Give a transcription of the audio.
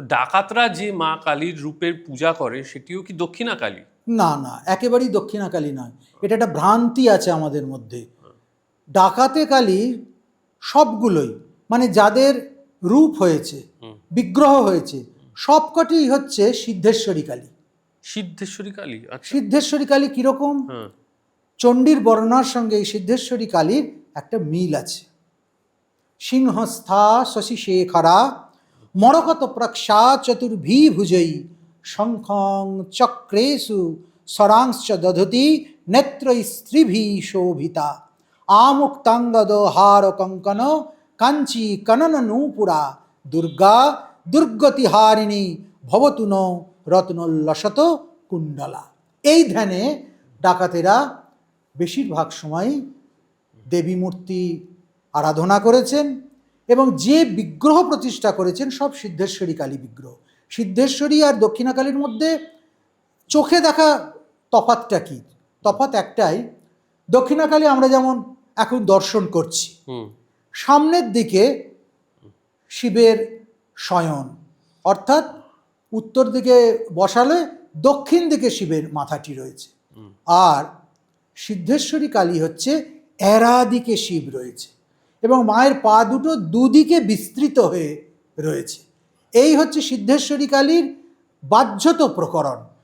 তো ডাকাতরা যে মা কালীর রূপের পূজা করে সেটিও কি দক্ষিণা কালী না না একেবারেই দক্ষিণাকালী নয়। এটা একটা ভ্রান্তি আছে আমাদের মধ্যে। ডাকাতে কালী সবগুলোই মানে যাদের রূপ হয়েছে বিগ্রহ হয়েছে সবকটি হচ্ছে সিদ্ধেশ্বরী কালী। সিদ্ধেশ্বরী কালী? আচ্ছা। সিদ্ধেশ্বরী কালী কীরকম? চণ্ডীর বর্ণার সঙ্গে এই সিদ্ধেশ্বরী কালীর একটা মিল আছে। সিংহস্থা শশী শেখরা মরকত প্রক্ষা চতুর্ভী ভুজয়ী শঙ্খং চক্রেষু সরাংশ্চ দধতি নেত্রস্ত্রীভি শোভিতা। আমুক্তাঙ্গদ হার কঙ্কন কাঞ্চি কনন নূপুরা। দুর্গা, দুর্গতিহারিণী ভবতুন রত্নোল্লসত কুণ্ডলা। এই ধ্যানে ডাকাতেরা বেশিরভাগ সময়ই দেবী মূর্তি আরাধনা করেছেন। এবং যে বিগ্রহ প্রতিষ্ঠা করেছেন সব সিদ্ধেশ্বরী কালী বিগ্রহ। সিদ্ধেশ্বরী আর দক্ষিণাকালীর মধ্যে চোখে দেখা তফাতটা কি? তফাত একটাই দক্ষিণাকালী আমরা যেমন এখন দর্শন করছি সামনের দিকে শিবের শয়ন অর্থাৎ উত্তর দিকে বসালে দক্ষিণ দিকে শিবের মাথাটি রয়েছে। আর সিদ্ধেশ্বরী কালী হচ্ছে এরা দিকে শিব রয়েছে। এবং মায়ের পা দুটো দুদিকে বিস্তৃত হয়ে রয়েছে। এই হচ্ছে সিদ্ধেশ্বরী কালীর বাহ্যত প্রকরণ।